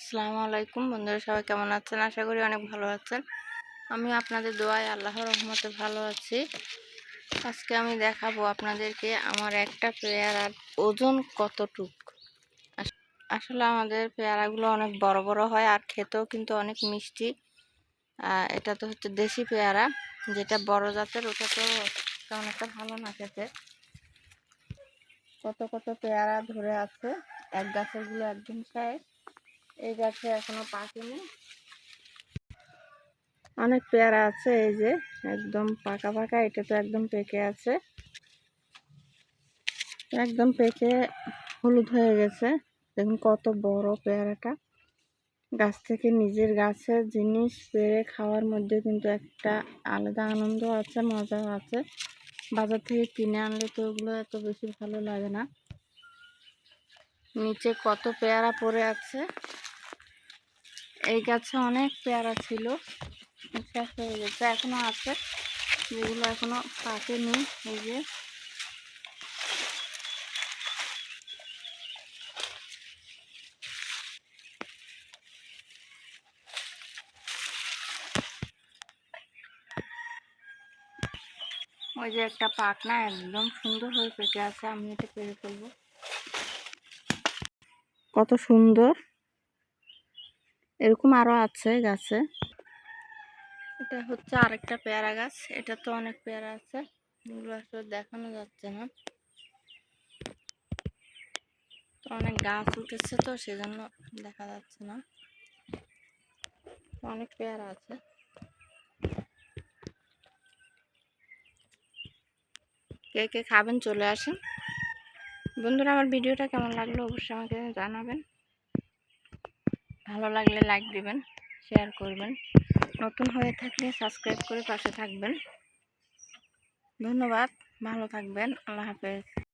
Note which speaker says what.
Speaker 1: আসসালামু আলাইকুম। বন্ধুরা সবাই কেমন আছেন? আশা করি অনেক ভালো আছেন। আমি আপনাদের দোয়ায় আল্লাহর রহমতে ভালো আছি। আজকে আমি দেখাবো আপনাদেরকে আমার একটা পেয়ারার ওজন কতটুক। আস- আসলে আমাদের পেয়ারাগুলো অনেক বড় বড় হয় আর খেতেও কিন্তু অনেক মিষ্টি। এটা তো হচ্ছে দেশি পেয়ারা, যেটা বড় জাতের, ওটা তো তেমন একটা ভালো না খেতে। কত কত পেয়ারা ধরে আছে, এক গাছেরগুলো একদম শেষ এই গাছে এখনও পাকেনি। অনেক পেয়ারা আছে, এই যে একদম পাকা পাকা, এটা তো একদম পেকে আছে। একদম পেকে হলুদ হয়ে গেছে। দেখুন কত বড় পেয়ারাটা। গাছ থেকে নিজের গাছের জিনিস পেরে খাওয়ার মধ্যে কিন্তু একটা আলাদা আনন্দ আছে, মজাও আছে। বাজার থেকে কিনে আনলে তো ওগুলো এত বেশি ভালো লাগে না। নিচে কত পেয়ারা পড়ে আছে। এই গাছে অনেক পেয়ারা ছিল। শেষ হয়ে গেছে, এখনও আছে। যেগুলো এখনও পাকেনি, এই যে। ওই যে একটা পাকনা একদম সুন্দর হয়ে পেকে আছে আমি এটা পেরে ফেলব। কত সুন্দর। এরকম আরও আছে গাছে। এটা হচ্ছে আরেকটা পেয়ারা গাছ। এটা তো অনেক পেয়ারা আছে। এগুলো আসলে দেখানো যাচ্ছে না। তো অনেক গাছ উঠেছে তো, সেজন্য দেখা যাচ্ছে না। অনেক পেয়ারা আছে। কে কে খাবেন চলে আসেন। বন্ধুরা, আমার ভিডিওটা কেমন লাগল অবশ্যই আমাকে জানাবেন। ভালো লাগলে লাইক দিবেন শেয়ার করবেন। নতুন হয়ে থাকলে সাবস্ক্রাইব করে পাশে থাকবেন। ধন্যবাদ, ভালো থাকবেন, আল্লাহ হাফেজ।